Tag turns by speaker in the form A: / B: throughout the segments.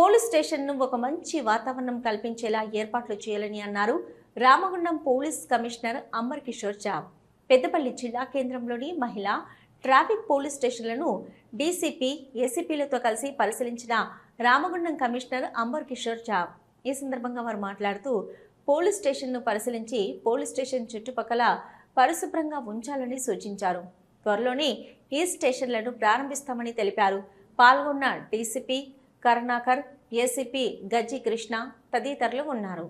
A: Police స్టేషన్ను ఒక మంచి వాతావరణం కల్పించేలా ఏర్పాట్లు చేయాలని అన్నారు. రామగుండం పోలీస్ కమిషనర్ అమర్ కిషోర్ జా పెద్దపల్లి జిల్లా కేంద్రంలోని మహిళా ట్రాఫిక్ పోలీస్ స్టేషన్లను డీసీపీ ఏసీపీలతో కలిసి పరిశీలించిన రామగుండం కమిషనర్ అంబర్ కిషోర్ జా ఈ సందర్భంగా వారు మాట్లాడుతూ పోలీస్ స్టేషన్ను పరిశీలించి పోలీస్ స్టేషన్ చుట్టుపక్కల పరిశుభ్రంగా ఉంచాలని సూచించారు. త్వరలోనే ఈ స్టేషన్లను ప్రారంభిస్తామని తెలిపారు. పాల్గొన్న డీసీపీ కరుణాకర్ ఏసీపీ గజ్జి కృష్ణ తదితరులు ఉన్నారు.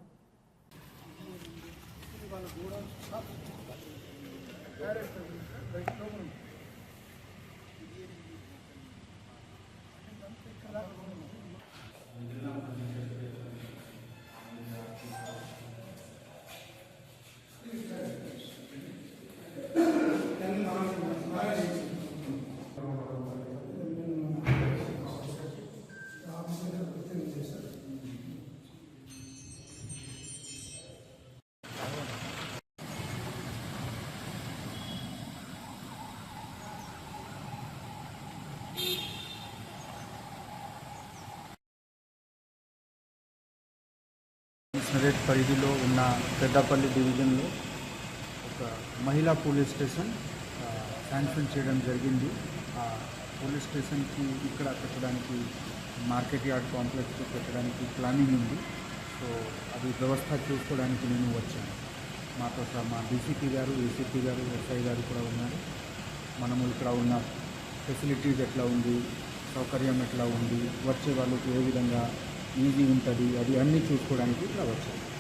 B: కమిషనరేట్ పరిధిలో ఉన్న పెద్దపల్లి డివిజన్లో ఒక మహిళా పోలీస్ స్టేషన్ శాంక్షన్ చేయడం జరిగింది. ఆ పోలీస్ స్టేషన్కి ఇక్కడ పెట్టడానికి మార్కెట్ యార్డ్ కాంప్లెక్స్ పెట్టడానికి ప్లానింగ్ ఉంది. సో అది వ్యవస్థ చూసుకోవడానికి నేను వచ్చాను. మాతో సహా మా డీసీపీ గారు ఏసీపీ గారు ఎస్ఐ గారు కూడా ఉన్నారు. మనము ఇక్కడ ఉన్న ఫెసిలిటీస్ ఎట్లా ఉంది సౌకర్యం ఎట్లా ఉంది వచ్చే వాళ్ళకి ఏ విధంగా ఈజీ ఉంటుంది. అది అన్నీ చూసుకోవడానికి ఇక్కడ వచ్చాను